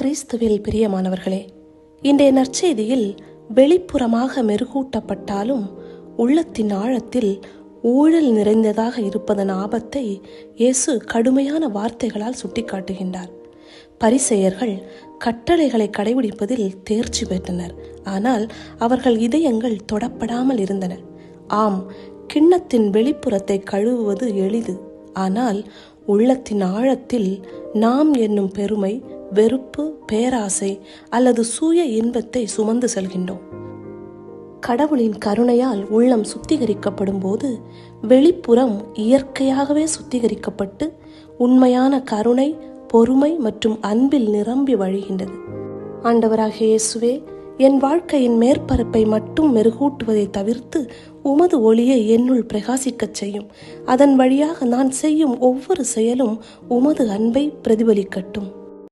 கிறிஸ்துவில் பிரியமானவர்களே இன்றைய நற்செய்தியில் வெளிப்புறமாக மெருகூட்டப்பட்டாலும் உள்ளத்தின் ஆழத்தில் ஊழல் நிறைந்ததாக இருப்பதன் ஆபத்தை இயேசு கடுமையான வார்த்தைகளால் சுட்டிக்காட்டுகின்றார். பரிசெயர்கள் கட்டளைகளை கடைபிடிப்பதில் தேர்ச்சி பெற்றனர். ஆனால் அவர்கள் இதயங்கள் தொடப்படாமல் இருந்தன. ஆம் கிண்ணத்தின் வெளிப்புறத்தை கழுவுவது எளிது. ஆனால் உள்ளத்தின் ஆழத்தில் நாம் என்னும் பெருமை வெறுப்பு பேராசை அல்லது சுய இன்பத்தை சுமந்து செல்கின்றோம். கடவுளின் கருணையால் உள்ளம் சுத்திகரிக்கப்படும் போது வெளிப்புறம் இயற்கையாகவே சுத்திகரிக்கப்பட்டு உண்மையான கருணை பொறுமை மற்றும் அன்பில் நிரம்பி வழிகின்றது. ஆண்டவராகிய இயேசுவே என் வாழ்க்கையின் மேற்பரப்பை மட்டும் மெருகூட்டுவதை தவிர்த்து உமது ஒளியை என்னுள் பிரகாசிக்கச் செய்யும். அதன் வழியாக நான் செய்யும் ஒவ்வொரு செயலும் உமது அன்பை பிரதிபலிக்கட்டும்.